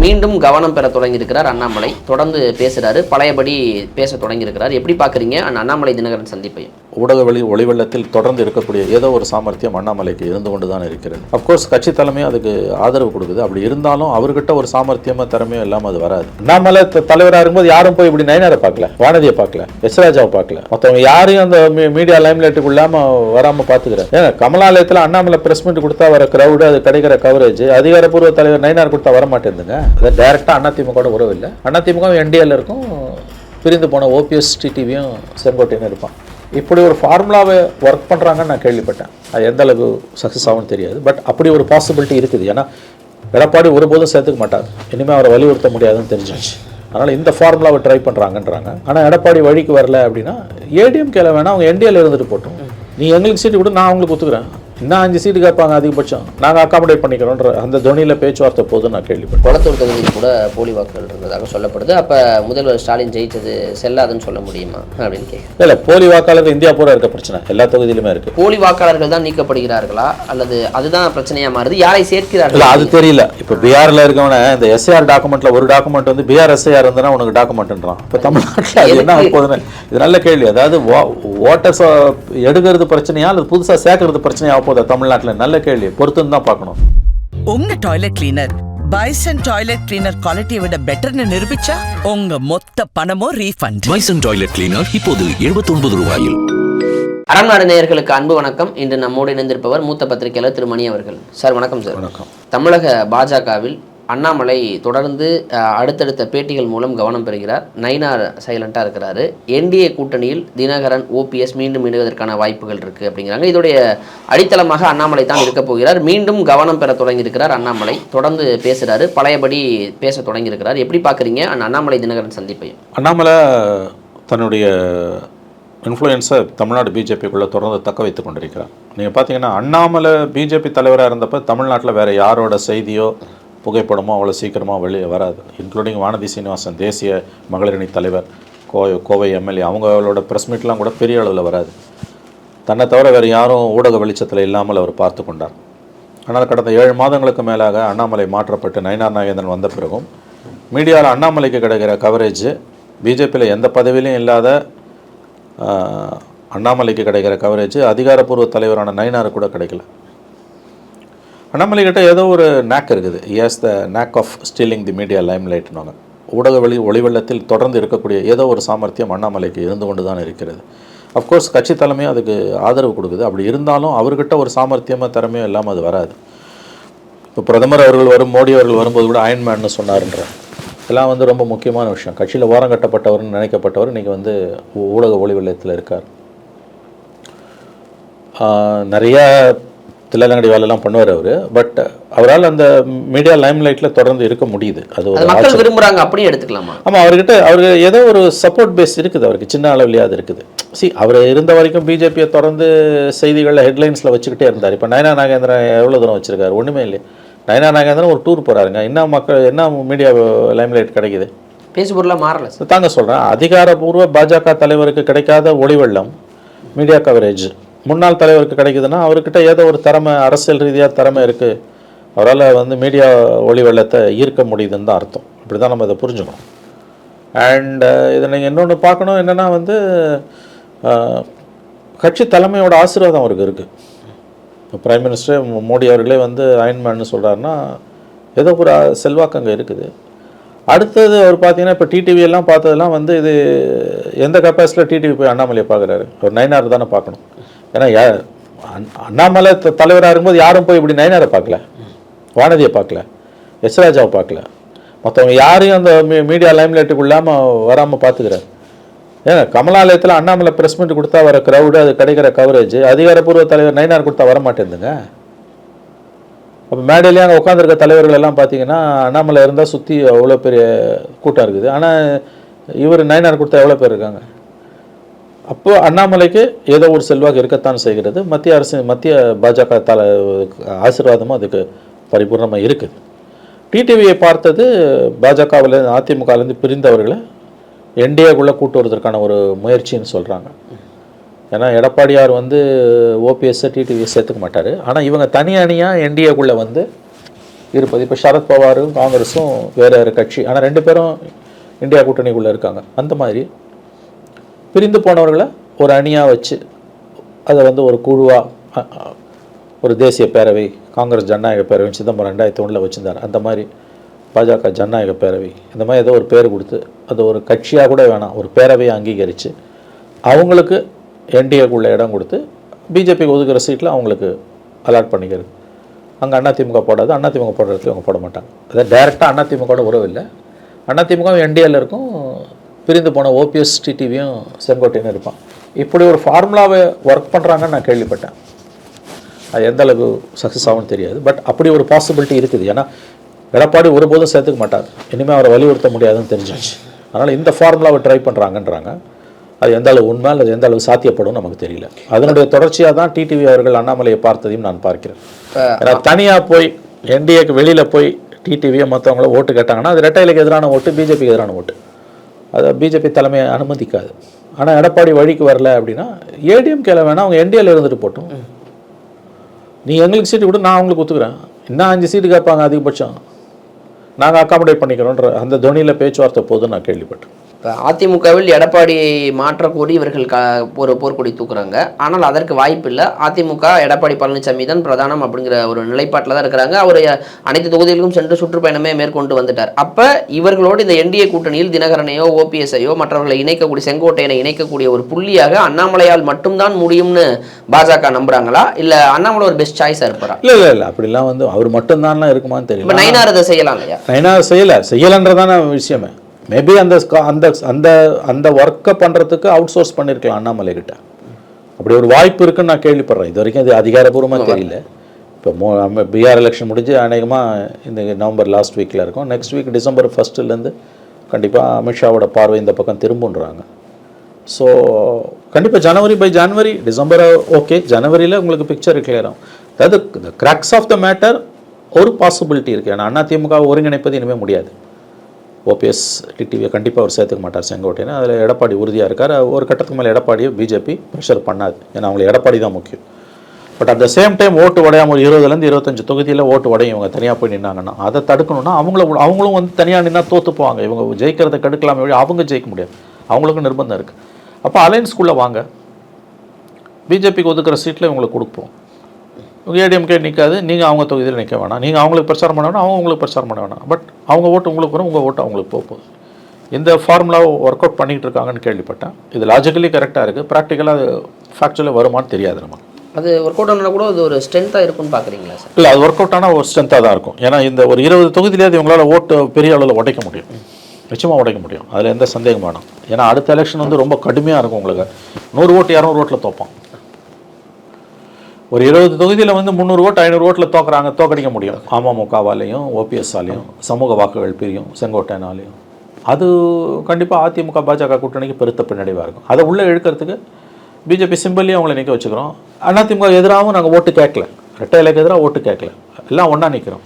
மீண்டும் கவனம் பெற தொடங்கியிருக்கிறார் அண்ணாமலை. தொடர்ந்து பேசுகிறாரு பழையபடி பேச தொடங்கியிருக்கிறார். எப்படி பார்க்குறீங்க? அண்ணாமலை தினகரன் சந்திப்பையும். ஊடக வெளி ஒளிவெள்ளத்தில் தொடர்ந்து இருக்கக்கூடிய ஏதோ ஒரு சாமர்த்தியம் அண்ணாமலைக்கு இருந்து கொண்டு தான் இருக்கிறது அப்கோர்ஸ் கட்சி தலைமை அதுக்கு ஆதரவு கொடுக்குது. அப்படி இருந்தாலும் அவர்கிட்ட ஒரு சாமர்த்தியமோ திறமையோ இல்லாமல் அது வராது. அண்ணாமலை தலைவராக இருக்கும்போது யாரும் போய் இப்படி நயனாரை பார்க்கல வானதியை பார்க்கல எஸ்ராஜாவை பார்க்கல. மற்றவங்க யாரையும் அந்த மீடியா லைம்லைட்டுக்கு இல்லாமல் வராமல் பார்த்துக்கிறேன் ஏன்னா கமலாலயத்தில் அண்ணாமலை பிரஸ் மீட் கொடுத்தா வர க்ரௌடு அது கிடைக்கிற கவரேஜ் அதிகாரப்பூர்வ தலைவர் நயனார் கொடுத்தா வர மாட்டேங்குதுங்க அது டைரக்டா அதிமுக உறவு இல்லை. அதிமுக என்டிஏல இருக்கும். பிரிந்து போன ஓபிஎஸ் டிடிவியும் செங்கோட்டையும் இருப்பான். இப்படி ஒரு ஃபார்முலாவை ஒர்க் பண்ணுறாங்கன்னு நான் கேள்விப்பட்டேன். அது எந்த அளவுக்கு சக்ஸஸ் ஆகும்னு தெரியாது. பட் அப்படி ஒரு பாசிபிலிட்டி இருக்குது. ஏன்னா எடப்பாடி ஒருபோதும் சேர்த்துக்க மாட்டார். இனிமேல் அவரை வலியுறுத்த முடியாதுன்னு தெரிஞ்சாச்சு அதனால் இந்த ஃபார்முலாவை ட்ரை பண்ணுறாங்கன்றாங்க ஆனால் எடப்பாடி வழிக்கு வரல அப்படின்னா ஏடிஎம்கேல வேணால் அவங்க என்டிஏல இருந்துட்டு போட்டோம். நீ எங்களுக்கு சீட்டு கூட நான் அவங்களுக்கு ஒத்துக்கிறேன். இன்னும் அஞ்சு சீட்டு கேட்பாங்க அதிகபட்சம். நாங்கள் அகாமடேட் பண்ணிக்கிறோன்ற அந்த துணியில் பேச்சுவார்த்தை போதும் நான் கேள்விப்பட்டேன். குளத்தூர் தொகுதியில் கூட போலி வாக்குகள் இருந்ததாக சொல்லப்படுது. அப்போ முதல்வர் ஸ்டாலின் ஜெயிச்சது செல்லாதுன்னு சொல்ல முடியுமா அப்படின்னு கேட்குறேன். இல்லை போலி வாக்காளர் இந்தியா பூரா இருக்க பிரச்சனை. எல்லா தொகுதியிலுமே இருக்குது போலி வாக்காளர்கள் தான் நீக்கப்படுகிறார்களா? அல்லது அதுதான் பிரச்சனையா மாறுது? யாரை சேர்க்கிறார்கள்? அது தெரியல. இப்ப பீகார்ல இருக்கவன இந்த எஸ்ஐஆர் டாக்குமெண்ட்ல ஒரு டாக்குமெண்ட் வந்து பீகார் எஸ்ஐஆர் இருந்தா உனக்கு டாக்குமெண்ட்ன்றான் இப்ப தமிழ்நாட்டுல என்ன போகுதுன்னு? இது நல்ல கேள்வி. அதாவது ஓட்டர்ஸ் எடுக்கிறது பிரச்சனையா? அல்லது புதுசா சேர்க்கறது பிரச்சனையா? ஆகப் போதா தமிழ்நாட்டுல நல்ல கேள்வி. பொறுத்துன்னு தான் பார்க்கணும். உங்க toilet cleaner bison toilet cleaner குவாலிட்டியை விட பெட்டர்னு நிரூபிச்சா உங்க மொத்த பணமும் ரீஃபண்ட் பைசன் டாய்லெட் கிளீனர் இப்போது 79 ரூபாயில். அரண்நாடு நேயர்களுக்கு அன்பு வணக்கம். இன்று நம்மோடு இணைந்திருப்பவர் மூத்த பத்திரிகையாளர் திரு மணி அவர்கள். சார் வணக்கம் சார். வணக்கம். தமிழக பாஜகவில் அண்ணாமலை தொடர்ந்து அடுத்தடுத்த பேட்டிகள் மூலம் கவனம் பெறுகிறார். நைனார் சைலண்டாக இருக்கிறாரு. என்டிஏ கூட்டணியில் தினகரன் ஓபிஎஸ் மீண்டும் இணைவதற்கான வாய்ப்புகள் இருக்குது அப்படிங்கிறாங்க. இதோடைய அடித்தளமாக அண்ணாமலை தான் இருக்க போகிறார். மீண்டும் கவனம் பெற தொடங்கியிருக்கிறார் அண்ணாமலை. தொடர்ந்து பேசுகிறாரு பழையபடி பேச தொடங்கியிருக்கிறார். எப்படி பார்க்குறீங்க? அண்ணாமலை தினகரன் சந்திப்பையும். அண்ணாமலை தன்னுடைய இன்ஃப்ளூயன்ஸை தமிழ்நாடு பிஜேபிக்குள்ளே தொடர்ந்து தக்க வைத்து கொண்டிருக்கிறார். நீங்கள் பார்த்தீங்கன்னா அண்ணாமலை பிஜேபி தலைவராக இருந்தப்போ தமிழ்நாட்டில் வேறு யாரோட செய்தியோ புகைப்படமோ அவ்வளோ சீக்கிரமாக வெளியே வராது. இன்க்ளூடிங் வானதி சீனிவாசன் தேசிய மகளிரணி தலைவர் கோவை கோவை எம்எல்ஏ அவங்களோட ப்ரெஸ் மீட்லாம் கூட பெரிய அளவில் வராது. தன்னை தவிர வேறு யாரும் ஊடக வெளிச்சத்தில் இல்லாமல் அவர் பார்த்து கொண்டார். ஆனால் கடந்த ஏழு மாதங்களுக்கு மேலாக அண்ணாமலை மாற்றப்பட்டு நயினார் நாகேந்திரன் வந்த பிறகும் மீடியாவில் அண்ணாமலைக்கு கிடைக்கிற கவரேஜ் பிஜேபியில் எந்த பதவியிலையும் இல்லாத அண்ணாமலைக்கு கிடைக்கிற கவரேஜ் அதிகாரப்பூர்வ தலைவரான நயினாரு கூட கிடைக்கல. அண்ணாமலை கிட்ட ஏதோ ஒரு நாக் இருக்குது. As the knack of stealing the media lime லைட்னுவாங்க ஊடக வெளி ஒளிவெள்ளத்தில் தொடர்ந்து இருக்கக்கூடிய ஏதோ ஒரு சாமர்த்தியம் அண்ணாமலைக்கு இருந்து கொண்டு தான் இருக்கிறது. அஃப்கோர்ஸ் கட்சி தலைமையும் அதுக்கு ஆதரவு கொடுக்குது. அப்படி இருந்தாலும் அவர்கிட்ட ஒரு சாமர்த்தியமாக திறமையோ இல்லாமல் அது வராது. இப்போ பிரதமர் அவர்கள் வரும் மோடி அவர்கள் வரும்போது கூட அயன்மேன்னு சொன்னார்ன்ற இதெல்லாம் வந்து ரொம்ப முக்கியமான விஷயம். கட்சியில் ஓரம் கட்டப்பட்டவர்னு நினைக்கப்பட்டவர் இன்றைக்கி வந்து ஊடக ஒளி வெள்ளத்தில் இருக்கார். நிறையா தில்லங்கடி வேலைலாம் பண்ணுவார் அவர். பட் அவரால் அந்த மீடியா லைம் லைட்டில் தொடர்ந்து இருக்க முடியுது. அது ஒரு மக்கள் விரும்புகிறாங்க அப்படியே எடுத்துக்கலாமா? ஆமாம் அவர்கிட்ட அவருக்கு ஏதோ ஒரு சப்போர்ட் பேஸ் இருக்குது அவருக்கு. சின்ன அளவுலையாவது இருக்குது. சி அவர் இருந்த வரைக்கும் பிஜேபியை தொடர்ந்து செய்திகளில் ஹெட்லைன்ஸில் வச்சுக்கிட்டே இருந்தார். இப்போ நயனா நாகேந்திரன் எவ்வளோ தூரம் வச்சிருக்காரு? ஒன்றுமே இல்லை நயனா நாகேந்திரன் ஒரு டூர் போகிறாருங்க என்ன மக்கள் என்ன மீடியா லைம்லைட் கிடைக்குது? பேசுபொருளாக மாறல தாங்க சொல்கிறேன் அதிகாரப்பூர்வ பாஜக தலைவருக்கு கிடைக்காத ஒளிவெள்ளம் மீடியா கவரேஜ் முன்னாள் தலைவருக்கு கிடைக்குதுன்னா அவர்கிட்ட ஏதோ ஒரு திறமை அரசியல் ரீதியாக திறமை இருக்குது அவரால் வந்து மீடியா ஒளி வெள்ளத்தை ஈர்க்க முடியுதுன்னு தான் அர்த்தம். இப்படி தான் நம்ம இதை புரிஞ்சுக்கணும். அண்டு இதை நீங்கள் இன்னொன்று பார்க்கணும். என்னென்னா வந்து கட்சி தலைமையோட ஆசீர்வாதம் அவருக்கு இருக்குது பிரைம் மினிஸ்டர் மோடி அவர்களே வந்து அயன்மேன்னு சொல்கிறாருன்னா ஏதோ ஒரு செல்வாக்கு அங்கே இருக்குது. அடுத்தது அவர் பார்த்தீங்கன்னா இப்போ டிடிவி எல்லாம் பார்த்ததெல்லாம் வந்து இது எந்த கெப்பாசிட்டியில் டிடிவி போய் அண்ணாமலையை பார்க்குறாரு? ஒரு நைனார் தானே பார்க்கணும். ஏன்னா யா அண்ணாமலை தலைவராக இருக்கும்போது யாரும் போய் இப்படி நயனாரை பார்க்கல. வானதியை பார்க்கல. எஸ்ராஜாவை பார்க்கல. மற்றவங்க யாரையும் அந்த மீ மீடியா லைம்லைட்டுக்கு இல்லாமல் வராமல் பார்த்துக்கிறாரு. ஏன்னா கமலாலயத்தில் அண்ணாமலை ப்ரெஸ் மீட் கொடுத்தா வர க்ரௌடு அது கிடைக்கிற கவரேஜ் அதிகாரப்பூர்வ தலைவர் நயினார் கொடுத்தா வர மாட்டேங்குதுங்க அப்போ மேடையிலே அங்கே உட்காந்துருக்க தலைவர்கள் எல்லாம் பார்த்தீங்கன்னா அண்ணாமலை இருந்தால் சுற்றி அவ்வளோ பெரிய கூட்டம் இருக்குது. ஆனால் இவர் நயினார் கொடுத்தா எவ்வளோ பேர் இருக்காங்க? அப்போ அண்ணாமலைக்கு ஏதோ ஒரு செல்வாக்கு இருக்கத்தான் செய்கிறது. மத்திய அரசு மத்திய பாஜக தல ஆசீர்வாதமும் அதுக்கு பரிபூர்ணமாக இருக்குது டிடிவியை பார்த்தது பாஜகவில் அதிமுகலேருந்து பிரிந்தவர்களை என்டிஏக்குள்ளே கூட்டு வருவதற்கான ஒரு முயற்சின்னு சொல்கிறாங்க ஏன்னா எடப்பாடியார் வந்து ஓபிஎஸ்ஸை டிடிவியை சேர்த்துக்க மாட்டார். ஆனால் இவங்க தனி அணியாக என்டிஏக்குள்ளே வந்து இருப்பது. இப்போ சரத்பவாரும் காங்கிரஸும் வேறு வேறு கட்சி. ஆனால் ரெண்டு பேரும் இந்தியா கூட்டணிக்குள்ளே இருக்காங்க. அந்த மாதிரி பிரிந்து போனவர்களை ஒரு அணியாக வச்சு அதை வந்து ஒரு குழுவாக ஒரு தேசிய பேரவை காங்கிரஸ் ஜனநாயக பேரவை சிதம்பரம் ரெண்டாயிரத்தி ஒன்றில் வச்சுருந்தார். அந்த மாதிரி பாஜக ஜனநாயக பேரவை. இந்த மாதிரி ஏதோ ஒரு பேர் கொடுத்து அது ஒரு கட்சியாக கூட வேணாம் ஒரு பேரவையை அங்கீகரித்து அவங்களுக்கு என்டிஏக்குள்ள இடம் கொடுத்து பிஜேபிக்கு ஒதுக்குற சீட்டில் அவங்களுக்கு அலாட் பண்ணிக்கிறது. அங்கே அதிமுக போடாது அதிமுக போடுற இடத்துல அவங்க போட மாட்டாங்க. அதாவது டைரெக்டாக அதிமுகவோட உறவு இல்லை. அதிமுகவும் என்டிஏல இருக்கும் பிரிந்து போன ஓபிஎஸ் டிடிவியும் செங்கோட்டையும் இருப்பான். இப்படி ஒரு ஃபார்முலாவை ஒர்க் பண்ணுறாங்கன்னு நான் கேள்விப்பட்டேன். அது எந்த அளவுக்கு சக்ஸஸ் ஆகும்னு தெரியாது. பட் அப்படி ஒரு பாசிபிலிட்டி இருக்குது. ஏன்னா எடப்பாடி ஒருபோதும் சேர்த்துக்க மாட்டார். இனிமேல் அவரை வலியுறுத்த முடியாதுன்னு தெரிஞ்சாச்சு அதனால் இந்த ஃபார்முலாவை ட்ரை பண்ணுறாங்கன்றாங்க அது எந்த அளவு உண்மை அல்லது எந்த அளவு சாத்தியப்படும் நமக்கு தெரியல. அதனுடைய தொடர்ச்சியாக தான் டிடிவி அவர்கள் அண்ணாமலையை பார்த்ததையும் நான் பார்க்கிறேன். ஏன்னா தனியாக போய் என்டிஏக்கு வெளியில் போய் டிடிவியை மற்றவங்கள ஓட்டு கேட்டாங்கன்னா அது ரெட்டையிலுக்கு எதிரான ஓட்டு பிஜேபிக்கு எதிரான ஓட்டு. அதை பிஜேபி தலைமையை அனுமதிக்காது. ஆனால் எடப்பாடி வழிக்கு வரல அப்படின்னா ஏடிஎம்கேல வேணால் அவங்க என்டிஏல இருந்துட்டு போட்டும். நீ எங்களுக்கு சீட்டு கொடு நான் உங்களுக்கு ஒத்துக்கிறேன். இன்னும் அஞ்சு சீட்டு கேட்பாங்க அதிகபட்சம்? நாங்கள் அக்காமடேட் பண்ணிக்கிறோன்ற அந்த துணியில் பேச்சுவார்த்தை போதும் நான் கேள்விப்பட்டேன். இப்போ அதிமுகவில் எடப்பாடியை மாற்றக்கோரி இவர்கள் க ஒரு போர்க்கொடி தூக்குறாங்க. ஆனால் அதற்கு வாய்ப்பு இல்லை. அதிமுக எடப்பாடி பழனிசாமி தான் பிரதானம் அப்படிங்கிற ஒரு நிலைப்பாட்டில் தான் இருக்கிறாங்க. அவர் அனைத்து தொகுதிகளுக்கும் சென்று சுற்றுப்பயணமே மேற்கொண்டு வந்துட்டார். அப்போ இவர்களோடு இந்த என்டிஏ கூட்டணியில் தினகரனையோ ஓபிஎஸ்ஐயோ மற்றவர்களை இணைக்கக்கூடிய செங்கோட்டையனை இணைக்கக்கூடிய ஒரு புள்ளியாக அண்ணாமலையால் மட்டும்தான் முடியும்னு பாஜக நம்புறாங்களா? இல்லை அண்ணாமலை ஒரு பெஸ்ட் சாய்ஸாக இருப்பாரா? இல்லை இல்லை இல்லை. அப்படிலாம் வந்து அவர் மட்டும்தான்லாம் இருக்குமான்னு தெரியல. நயினார் அதை செய்யலாம் இல்லையா? நைனா செய்யலை. செய்யலைன்றதான விஷயமே. மேபி அந்த அந்த அந்த அந்த ஒர்க்கை பண்ணுறதுக்கு அவுட் சோர்ஸ் பண்ணியிருக்கலாம் அண்ணாமலை கிட்ட. அப்படி ஒரு வாய்ப்பு இருக்குன்னு நான் கேள்விப்படுறேன். இது வரைக்கும் அது அதிகாரப்பூர்வமாக தெரியல. இப்போ மோ பிஆர் எலெக்ஷன் முடிஞ்சு அநேகமாக இந்த நவம்பர் லாஸ்ட் வீக்கில் இருக்கும். நெக்ஸ்ட் வீக் டிசம்பர் ஃபஸ்ட்டுலேருந்து கண்டிப்பாக அமித்ஷாவோட பார்வை இந்த பக்கம் திரும்புன்றாங்க. ஸோ கண்டிப்பாக ஜனவரி பை ஜனவரி டிசம்பர் ஓகே ஜனவரியில் உங்களுக்கு பிக்சர் கிளியர் ஆகும். அதாவது கிராக்ஸ் ஆஃப் த மேட்டர் ஒரு பாசிபிலிட்டி இருக்குது ஏன்னா அதிமுக ஒருங்கிணைப்பது இனிமேல் முடியாது. ஓபிஎஸ் டிடிவியை கண்டிப்பாக அவர் சேர்த்துக்க மாட்டார் செங்கோட்டையன். அதில் எடப்பாடி உறுதியாக இருக்கார். ஒரு கட்டத்துக்கு மேலே எடப்பாடியை பிஜேபி ப்ரெஷர் பண்ணாது. ஏன்னா அவங்களுக்கு எடப்பாடி தான் முக்கியம். But at the same time ஓட்டு உடையாம ஒரு இருபதுலேருந்து இருபத்தஞ்சு தொகுதியில் ஓட்டு உடையும் இவங்க தனியாக போய் நின்னாங்கன்னா அதை தடுக்கணும்னா அவங்கள அவங்களும் வந்து தனியாக நின்னா தோற்று போவாங்க இவங்க ஜெயிக்கிறத கடுக்கலாமே வழி அவங்க ஜெயிக்க முடியாது. அவங்களுக்கும் நிர்பந்தம் இருக்குது அப்போ அலையன்ஸ்குள்ளே வாங்க. பிஜேபிக்கு ஒதுக்குற சீட்டில் இவங்களுக்கு கொடுப்போம். ஏடிஎம்கே நிற்காது நீங்கள் அவங்க தொகுதியில் நிற்க வேணாம். நீங்கள் அவங்களுக்கு பிரச்சாரம் பண்ண வேணாம் அவங்க உங்களுக்கு பிரச்சாரம் பண்ண வேணாம். பட் அவங்க ஓட்டு உங்களுக்கு வரும் உங்கள் ஓட்டு அவங்களுக்கு போக போகுது. இந்த ஃபார்முலாவை ஒர்க் அவுட் பண்ணிகிட்டு இருக்காங்கன்னு கேள்விப்பட்டேன். இது லாஜிக்கலி கரெக்டாக இருக்குது ப்ராக்டிக்கலாக அது ஃபேக்சுவலாக வருமான்னு தெரியாது நம்ம அது ஒர்க் அவுட் ஆனால் கூட அது ஒரு ஸ்ட்ரென்த்தாக இருக்கும்னு பார்க்குறீங்களா சார்? இல்லை அது ஒர்க் அவுட் ஆனால் ஒரு ஸ்ட்ரென்த்தாக தான் இருக்கும். ஏன்னா இந்த ஒரு இருபது தொகுதியிலேயே இவங்களால ஓட்டு பெரிய அளவில் உடைக்க முடியும். நிச்சயமாக உடைக்க முடியும். அதில் எந்த சந்தேகம் வேணாம். ஏன்னா அடுத்த எலெக்ஷன் வந்து ரொம்ப கடுமையாக இருக்கும் உங்களுக்கு. நூறு ஓட்டு இரநூறு ஓட்டில் தோப்பான் ஒரு இருபது தொகுதியில் வந்து முந்நூறு ஓட்டு ஐநூறு ஓட்டில் தோக்குறாங்க தோக்கடிக்க முடியும். அமமுகவாலையும் ஓபிஎஸ்ஆலையும் சமூக வாக்குகள் பிரியும் செங்கோட்டையனாலையும். அது கண்டிப்பாக அதிமுக பாஜக கூட்டணிக்கு பெருத்த பின்னடைவாக இருக்கும். அதை உள்ளே இழுக்கிறதுக்கு பிஜேபி சிம்பிளையும் அவங்கள நிற்க வச்சுக்கிறோம். அதிமுக எதிராகவும் நாங்கள் ஓட்டு கேட்கல. ரெட்டை இலைக்கு எதிராக ஓட்டு கேட்கல. எல்லாம் ஒன்றா நிற்கிறோம்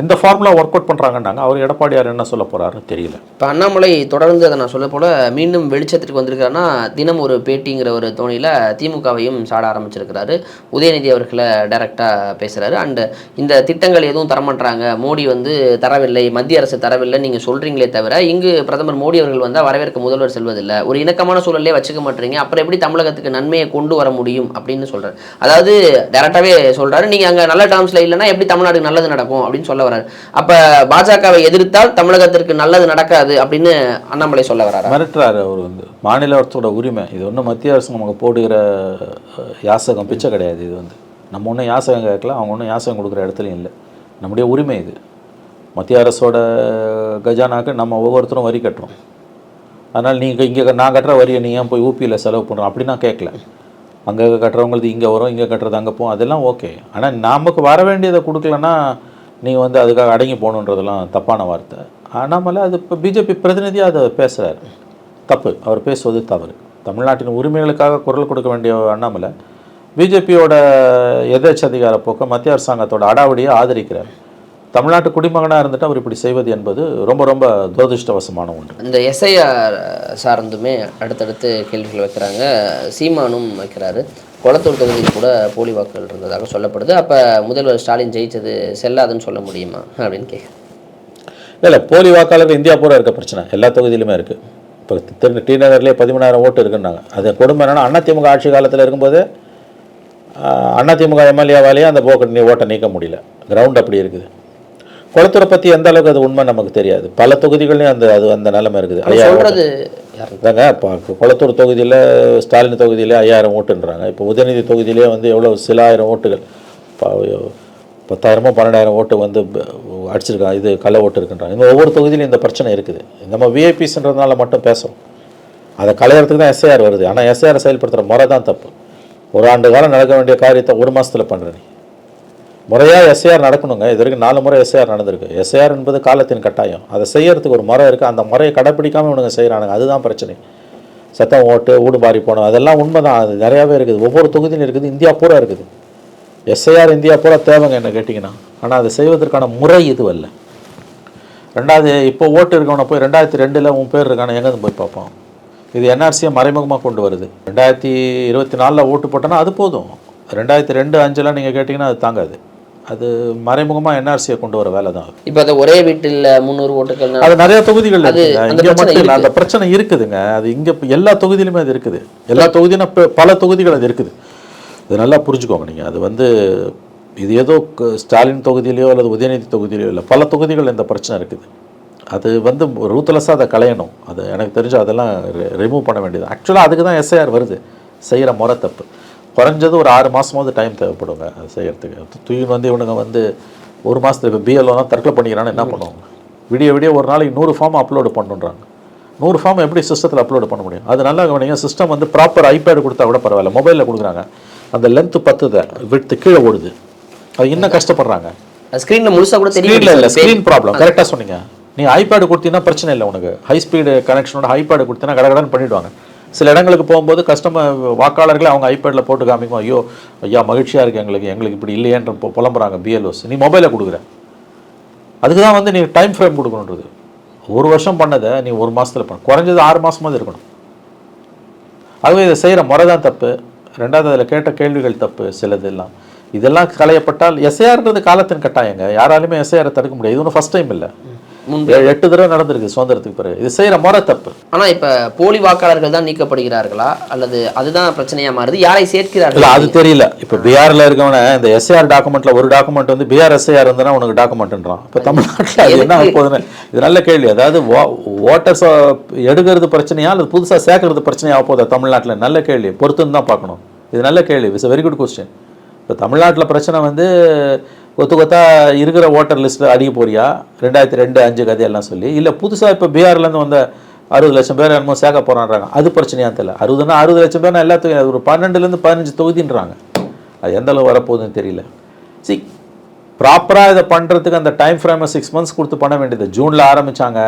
இந்த ஃபார்முலா ஒர்க் அவுட் பண்ணுறாங்கன்னாங்க அவர் எடப்பாடியார் என்ன சொல்ல போகிறாருன்னு தெரியல. இப்போ அண்ணாமலை தொடர்ந்து அதை நான் சொல்ல போல மீண்டும் வெளிச்சத்திற்கு வந்திருக்காருன்னா தினம் ஒரு பேட்டிங்கிற ஒரு தோணியில் திமுகவையும் சாட ஆரம்பிச்சிருக்கிறாரு. உதயநிதி அவர்களை டைரெக்டாக பேசுகிறாரு அண்டு இந்த திட்டங்கள் எதுவும் தரமாட்டாங்க மோடி வந்து தரவில்லை மத்திய அரசு தரவில்லை நீங்கள் சொல்கிறீங்களே தவிர இங்கு பிரதமர் மோடி அவர்கள் வந்தால் வரவேற்க முதல்வர் செல்வதில்லை. ஒரு இணக்கமான சூழலே வச்சுக்க மாட்டீங்க. அப்புறம் எப்படி தமிழகத்துக்கு நன்மையை கொண்டு வர முடியும் அப்படின்னு சொல்கிறார் அதாவது டேரெக்டாகவே சொல்கிறாரு நீங்கள் அங்கே நல்ல டேர்ம்ஸில் இல்லைன்னா எப்படி தமிழ்நாடுக்கு நல்லது நடக்கும் அப்படின்னு சொல்ல வர்றாரு அப்போ பாஜகவை எதிர்த்தால் தமிழகத்திற்கு நல்லது நடக்காது அப்படின்னு அண்ணாமலை சொல்ல வர்றாரு மிரட்டுறாரு அவர் வந்து. மாநில அரசோட உரிமை. இது ஒன்றும் மத்திய அரசு நமக்கு போடுகிற யாசகம். பிச்சை கிடையாது இது வந்து. நம்ம ஒன்றும் யாசகம் கேட்கல அவங்க ஒன்றும் யாசகம் கொடுக்குற இடத்துலையும் இல்லை. நம்முடைய உரிமை இது. மத்திய அரசோட கஜானாக்கு நம்ம ஒவ்வொருத்தரும் வரி கட்டுறோம். அதனால் நீங்கள் இங்கே நான் கட்டுற வரியை நீ ஏன் போய் ஊபியில் செலவு பண்ணுறோம் அப்படி நான் கேட்கல. அங்கே கட்டுறவங்களுக்கு இங்கே வரும் இங்கே கட்டுறது அங்கே போகும். அதெல்லாம் ஓகே. ஆனால் நமக்கு வர வேண்டியதை கொடுக்கலன்னா நீங்கள் வந்து அதுக்காக அடங்கி போகணுன்றதெல்லாம் தப்பான வார்த்தை. அண்ணாமலை அது இப்போ பிஜேபி பிரதிநிதியாக அதை பேசுகிறாரு தப்பு. அவர் பேசுவது தவறு. தமிழ்நாட்டின் உரிமைகளுக்காக குரல் கொடுக்க வேண்டிய அண்ணாமலை பிஜேபியோட எதேச்சதிகார போக்க மத்திய அரசாங்கத்தோட அடாவடியை ஆதரிக்கிறார். தமிழ்நாட்டு குடிமகனாக இருந்துட்டு அவர் இப்படி செய்வது என்பது ரொம்ப ரொம்ப துரதிருஷ்டவசமான ஒன்று. இந்த எஸ்ஐஆர் சார்ந்துமே அடுத்தடுத்து கேள்விகள் வைக்கிறாங்க. சீமானும் வைக்கிறாரு. கொளத்தூர் தொகுதியில் கூட போலி வாக்குகள் இருந்ததாக சொல்லப்படுது. அப்போ முதல்வர் ஸ்டாலின் ஜெயிச்சது செல்லாதுன்னு சொல்ல முடியுமா அப்படின்னு கேட்குறேன் இல்லை போலி வாக்காளர்கள் இந்தியா பூரா இருக்க பிரச்சனை. எல்லா தொகுதியிலுமே இருக்குது இப்போ திரு டி நகர்லேயே பதிமூணாயிரம் ஓட்டு இருக்குன்னாங்க. அது கொடுமை என்னன்னா அதிமுக ஆட்சி காலத்தில் இருக்கும்போது அதிமுக எம்எல்ஏவாலேயே அந்த போக்கு ஓட்டை நீக்க முடியல. கிரவுண்ட் அப்படி இருக்குது. குளத்தூரை பற்றி எந்த அளவுக்கு அது உண்மை நமக்கு தெரியாது. பல தொகுதிகள்லையும் அந்த அது அந்த நிலைமை இருக்குது. ஐயாயிரம் இருந்தாங்க இப்போ குளத்தூர் தொகுதியில் ஸ்டாலின் தொகுதியிலே ஐயாயிரம் ஓட்டுன்றாங்க. இப்போ உதயநிதி தொகுதியிலே வந்து எவ்வளோ சில ஆயிரம் ஓட்டுகள். இப்போ பத்தாயிரமோ பன்னெண்டாயிரம் ஓட்டு வந்து அடிச்சிருக்காங்க இது கள்ள ஓட்டு இருக்குன்றாங்க. இந்த ஒவ்வொரு தொகுதியிலும் இந்த பிரச்சனை இருக்குது. நம்ம விஐபிஸ்ன்றதுனால மட்டும் பேசுகிறோம் அதை களையறதுக்கு தான் எஸ்ஐஆர் வருது. ஆனால் எஸ்ஐஆர் செயல்படுத்துகிற முறை தான் தப்பு. ஒரு ஆண்டு காலம் நடக்க வேண்டிய காரியத்தை ஒரு மாதத்தில் பண்ணுற நீ. முறையாக எஸ்ஐஆர் நடக்கணுங்க. இது வரைக்கும் நாலு முறை எஸ்ஐஆர் நடந்திருக்கு. எஸ்ஐஆர் என்பது காலத்தின் கட்டாயம். அதை செய்யறதுக்கு ஒரு முறை இருக்குது அந்த முறையை கடைப்பிடிக்காமல் இவனுங்க செய்கிறானுங்க அதுதான் பிரச்சனை. சத்தம் ஓட்டு ஊடு பாரி போனோம் அதெல்லாம் உண்மை தான் அது நிறையாவே இருக்குது. ஒவ்வொரு தொகுதியிலும் இருக்குது. இந்தியா பூரா இருக்குது. எஸ்ஐஆர் இந்தியா பூரா தேவைங்க என்ன கேட்டிங்கன்னா. ஆனால் அதை செய்வதற்கான முறை இது அல்ல. ரெண்டாவது இப்போ ஓட்டு இருக்கவனை போய் ரெண்டாயிரத்தி ரெண்டில் உன் பேர் இருக்கானே எங்கேருந்து போய் பார்ப்போம் இது என்ஆர்சியை மறைமுகமாக கொண்டு வருது. ரெண்டாயிரத்தி இருபத்தி நாலில் ஓட்டு போட்டோன்னா அது போதும். ரெண்டாயிரத்தி ரெண்டு அஞ்செல்லாம் நீங்கள் கேட்டிங்கன்னா அது தாங்காது. அது மறைமுகமாக என்ஆர்சியை கொண்டு வர வேலை தான் இப்போ அதை ஒரே வீட்டில் முந்நூறு ஓட்டுகள் அது நிறைய தொகுதிகள் இங்கே மட்டும். அந்த பிரச்சனை இருக்குதுங்க. அது இங்கே எல்லா தொகுதியிலுமே அது இருக்குது. எல்லா இப்ப பல தொகுதிகள் அது இருக்குது. இது நல்லா புரிஞ்சுக்கோங்க நீங்கள் அது வந்து இது ஏதோ ஸ்டாலின் தொகுதியிலையோ அல்லது உதயநிதி தொகுதியிலையோ இல்லை பல தொகுதிகள் இந்த பிரச்சனை இருக்குது. அது வந்து ரூத்லெஸ்ஸாக அதை களையணும். அது எனக்கு தெரிஞ்சு அதெல்லாம் ரிமூவ் பண்ண வேண்டியது. ஆக்சுவலாக அதுக்கு தான் எஸ்ஐஆர் வருது. செய்கிற முறை தப்பு. குறைஞ்சது ஒரு ஆறு மாதமாவது டைம் தேவைப்படுங்க அது செய்யறதுக்கு. தூயின் வந்து இவனுங்க வந்து ஒரு மாதத்துக்கு இப்போ பிஎல்ஓனா தற்கொலை பண்ணிக்கிறான்னு என்ன பண்ணுவாங்க? விடிய விடிய ஒரு நாளைக்கு நூறு ஃபார்ம் அப்லோடு பண்ணுன்றாங்க நூறு ஃபார்ம் எப்படி சிஸ்டத்தில் அப்லோடு பண்ண முடியும்? அது நல்லா கவனிங்க சிஸ்டம் வந்து ப்ராப்பர் ஐபேடு கொடுத்தா கூட பரவாயில்ல மொபைலில் கொடுக்குறாங்க. அந்த லென்த்து பத்துதை விட்டு கீழே ஓடுது. அது இன்னும் கஷ்டப்படுறாங்க. ஸ்க்ரீனில் முழுசாக கூட ஸ்க்ரீனில் இல்லை ஸ்க்ரீன் ப்ராப்ளம் கரெக்டாக சொன்னீங்க. நீ ஐபேடு கொடுத்தீங்கன்னா பிரச்சனை இல்லை உனக்கு. ஹை ஸ்பீடு கனெக்ஷனோட ஐபேடு கொடுத்தீங்கன்னா கடகடன்னு பண்ணிடுவாங்க. சில இடங்களுக்கு போகும்போது கஸ்டமர் வாக்காளர்களே அவங்க ஐபேடில் போட்டு காமிக்கும் ஐயோ ஐயா மகிழ்ச்சியாக இருக்குது எங்களுக்கு எங்களுக்கு இப்படி இல்லையேன்ற புலம்புறாங்க பிஎல்ஓஸ் நீ மொபைலில் கொடுக்குற. அதுக்கு தான் வந்து நீ டைம் ஃப்ரேம் கொடுக்கணுன்றது. ஒரு வருஷம் பண்ணதை நீ ஒரு மாசத்துல பண்ண. குறைஞ்சது ஆறு மாதமாவது இருக்கணும். ஆகவே இதை செய்கிற முறை தான் தப்பு. ரெண்டாவது அதில் கேட்ட கேள்விகள் தப்பு சிலது எல்லாம். இதெல்லாம் களையப்பட்டால் எஸ்ஐஆர்ன்றது காலத்தின் கட்டாயங்க. யாராலுமே எஸ்ஐஆரை தடுக்க முடியாது. இது ஒன்றும் ஃபஸ்ட் டைம் இல்லை. ஏழு எட்டு தடவை நடந்திருக்கு சுதந்திரத்துக்கு பிறகு. இது செய்கிற முறை தப்பு. ஆனால் இப்போ போலி வாக்காளர்கள் தான் நீக்கப்படுகிறார்களா? அல்லது அதுதான் பிரச்சனையா மாறுது? யாரை சேர்க்கிறார்கள்? அது தெரியல. இப்போ பிஆர்ல இருக்கவன இந்த எஸ்ஐஆர் டாக்குமெண்ட்ல ஒரு டாக்குமெண்ட் வந்து பிஆர் எஸ்ஐஆர் இருந்தனா உனக்கு டாக்குமெண்ட்ன்றான். இப்போ தமிழ்நாட்டில் அது என்ன? போகுதுன்னு? இது நல்ல கேள்வி. அதாவது ஓட்டர்ஸ் எடுக்கிறது பிரச்சனையா அல்லது புதுசாக சேர்க்கறது பிரச்சனையா போதா தமிழ்நாட்டில்? நல்ல கேள்வி. பொறுத்துன்னு தான் பார்க்கணும். இது நல்ல கேள்வி. இட்ஸ் வெரி குட் கொஸ்டின் இப்போ தமிழ்நாட்டில் பிரச்சனை வந்து கொத்து கொத்தா இருக்கிற ஓட்டர் லிஸ்ட்டில் அடிக்க போறியா? ரெண்டாயிரத்தி ரெண்டு அஞ்சு கதையெல்லாம் சொல்லி. இல்லை புதுசாக இப்போ பீகார்லேருந்து வந்த அறுபது லட்சம் பேர் என்னமோ சேர்க்க போகிறான்றாங்க அது பிரச்சனையாக தெரியல. அறுபதுனா அறுபது லட்சம் பேர்னா எல்லாத்துக்கும் அது ஒரு பன்னெண்டுலேருந்து பதினஞ்சு தொகுதின்றாங்க. அது எந்த அளவு வரப்போகுதுன்னு தெரியல. சி ப்ராப்பராக இதை பண்ணுறதுக்கு அந்த டைம் ஃப்ரேமை சிக்ஸ் மந்த்ஸ் கொடுத்து பண்ண வேண்டியது. ஜூனில் ஆரம்பித்தாங்க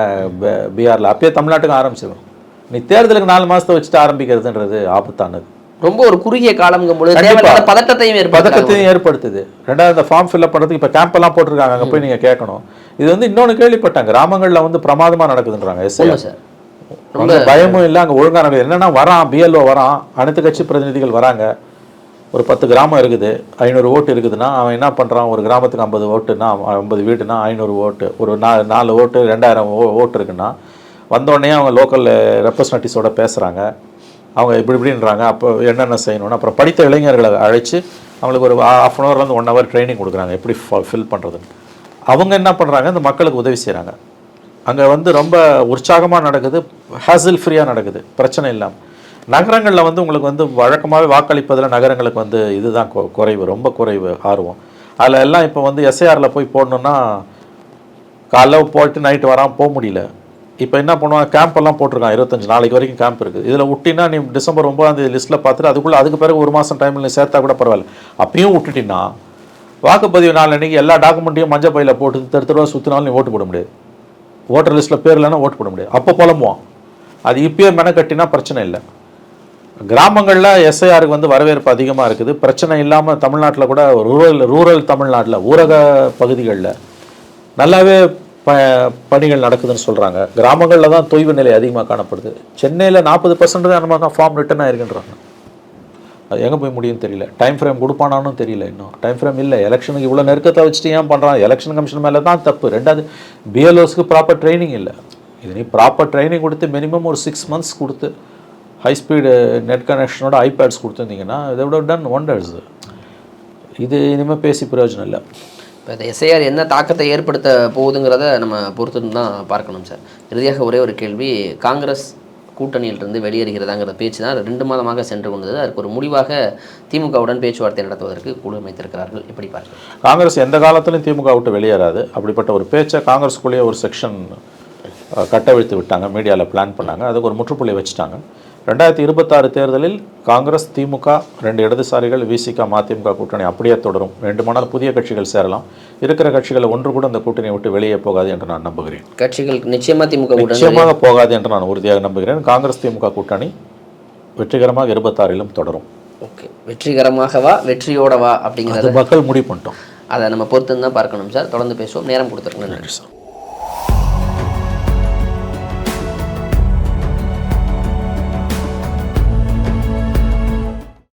பீகாரில் அப்பயே தமிழ்நாட்டுக்கும் ஆரம்பிச்சிடும் நீ தேர்தலுக்கு நாலு மாதத்தை வச்சுட்டு ஆரம்பிக்கிறதுன்றது ஆபத்தானது. ரொம்ப ஒரு குறுகிய காலங்கும் பொழுது பதட்டத்தையும் பதக்கத்தையும் ஏற்படுத்துது. ரெண்டாவது இந்த ஃபார்ம் ஃபில்அப் பண்ணுறதுக்கு இப்போ கேம்பெல்லாம் போட்டிருக்காங்க. அங்கே போய் நீங்கள் கேட்கணும். இது வந்து இன்னொன்று கேள்விப்பட்டாங்க கிராமங்களில் வந்து பிரமாதமாக நடக்குதுன்றாங்க உண்மை சார். ரொம்ப பயமும் இல்லை அங்கே ஒழுங்கா நடக்குது. என்னன்னா வரான் பிஎல்ஓ வரான் அனைத்து கட்சி பிரதிநிதிகள் வராங்க. ஒரு பத்து கிராமம் இருக்குது. ஐநூறு ஓட்டு இருக்குதுன்னா அவன் என்ன பண்ணுறான் ஒரு கிராமத்துக்கு ஐம்பது ஓட்டுனா ஐம்பது வீடுனா ஐநூறு ஓட்டு. ஒரு நா நாலு ஓட்டு ரெண்டாயிரம் ஓ ஓட்டு இருக்குன்னா வந்தோடனே அவங்க லோக்கல் ரெப்ரசன்டேட்டிவ்ஸோட பேசுகிறாங்க அவங்க இப்படி இப்படின்றாங்க. அப்போ என்னென்ன செய்யணும்னு அப்புறம் படித்த இளைஞர்களை அழைச்சி அவங்களுக்கு ஒரு ஆஃப் அன் ஹவர்லேருந்து ஒன் ஹவர் ட்ரைனிங் கொடுக்குறாங்க. எப்படி ஃபில் பண்ணுறதுன்னு அவங்க என்ன பண்ணுறாங்க இந்த மக்களுக்கு உதவி செய்கிறாங்க அங்கே வந்து ரொம்ப உற்சாகமாக நடக்குது. ஹேசில் ஃப்ரீயாக நடக்குது. பிரச்சனை இல்லாமல் நகரங்களில் வந்து உங்களுக்கு வந்து வழக்கமாகவே வாக்களிப்பதில் நகரங்களுக்கு வந்து இதுதான் கொ- குறைவு. ரொம்ப குறைவு ஆர்வம். அதில் எல்லாம் இப்போ வந்து எஸ்ஐஆரில் போய் போடணுன்னா காலைல போயிட்டு நைட்டு வராமல் போக முடியல. இப்போ என்ன பண்ணுவாங்க? கேம்ப் எல்லாம் போட்டிருக்கான் இருபத்தஞ்சு நாளைக்கு வரைக்கும் கேம்ப் இருக்குது. இதில் விட்டினா நீ டிசம்பர் ஒன்பதாம் தேதி லிஸ்ட்டில் பார்த்துட்டு அதுக்குள்ளே அதுக்கு பிறகு ஒரு மாதம் டைமில் நீ சேர்த்தா கூட பரவாயில்ல. அப்பயும் விட்டுட்டின்னா வாக்குப்பதிவு நாள் அன்றைக்கி எல்லா டாக்குமெண்ட்டையும் மஞ்சள் பையில் போட்டு தெரு தெருவா சுற்றினாலும் நீ ஓட்டு போட முடியாது. ஓட்டர் லிஸ்ட்டில் பேர் இல்லைன்னா ஓட்டு போட முடியாது. அப்போ புலம்புவான். அது இப்பயே மெனக்கட்டினா பிரச்சனை இல்லை. கிராமங்களில் எஸ்ஐஆருக்கு வந்து வரவேற்பு அதிகமாக இருக்குது. பிரச்சனை இல்லாமல் தமிழ்நாட்டில் கூட ரூரல் ரூரல் தமிழ்நாட்டில் ஊரக பகுதிகளில் நல்லாவே ப பணிகள் நடக்குதுன்னு சொல்கிறாங்க கிராமங்களில் தான் தொய்வு நிலை அதிகமாக காணப்படுது. சென்னையில் நாற்பது பர்சன்ட் தான் நம்ம ஃபார்ம் ரிட்டன் ஆயிருக்குன்றாங்க. அது எங்கே போய் முடியும்னு தெரியல. டைம் ஃப்ரேம் கொடுப்பானான்னு தெரியல இன்னும். டைம் ஃப்ரேம் இல்லை. எலெக்ஷனுக்கு இவ்வளோ நெருக்கத்தை வச்சுட்டு ஏன் பண்ணுறான் எலெக்ஷன் கமிஷன் மேலே தான் தப்பு. ரெண்டாவது பிஎல்ஓஸ்க்கு ப்ராப்பர் ட்ரைனிங் இல்லை. இது நீ ப்ராப்பர் ட்ரைனிங் கொடுத்து மினிமம் ஒரு சிக்ஸ் மந்த்ஸ் கொடுத்து ஹை ஸ்பீடு நெட் கனெக்ஷனோட ஐபேட்ஸ் கொடுத்துருந்தீங்கன்னா இதை விட டன் ஒண்டர்ஸ் இது இனிமேல் பேசி பிரயோஜனம் இல்லை. இப்போ இந்த எஸ்ஐஆர் என்ன தாக்கத்தை ஏற்படுத்த போகுதுங்கிறத நம்ம பொறுத்து தான் பார்க்கணும் சார். இறுதியாக ஒரே ஒரு கேள்வி காங்கிரஸ் கூட்டணியிலிருந்து வெளியேறுகிறதாங்கிற பேச்சு தான் ரெண்டு மாதமாக சென்று கொண்டது அதுக்கு ஒரு முடிவாக திமுகவுடன் பேச்சுவார்த்தை நடத்துவதற்கு குழு அமைத்திருக்கிறார்கள். எப்படி பார்க்க காங்கிரஸ் எந்த காலத்திலும் திமுக விட்டு வெளியேறாது. அப்படிப்பட்ட ஒரு பேச்சை காங்கிரஸ்குள்ளேயே ஒரு செக்ஷன் கட்டவிழ்த்து விட்டாங்க. மீடியாவில் பிளான் பண்ணாங்க. அதுக்கு ஒரு முற்றுப்புள்ளி வச்சுட்டாங்க. ரெண்டாயிரத்தி இருபத்தாறு தேர்தலில் காங்கிரஸ் திமுக ரெண்டு இடதுசாரிகள் விசிக மதிமுக கூட்டணி அப்படியே தொடரும். வேண்டுமானால் புதிய கட்சிகள் சேரலாம். இருக்கிற கட்சிகள் ஒன்று கூட அந்த கூட்டணியை விட்டு வெளியே போகாது என்று நான் நம்புகிறேன். கட்சிகள் நிச்சயமா திமுக நிச்சயமாக போகாது என்று நான் உறுதியாக நம்புகிறேன். காங்கிரஸ் திமுக கூட்டணி வெற்றிகரமாக இருபத்தாறிலும் தொடரும். ஓகே. வெற்றிகரமாகவா வெற்றியோடவா அப்படிங்கிறத மக்கள் முடிவு பண்ணிட்டோம். அதை நம்ம பொறுத்து தான் பார்க்கணும் சார். தொடர்ந்து பேசுவோம். நேரம் கொடுத்துருங்க. நன்றி நன்றி சார்.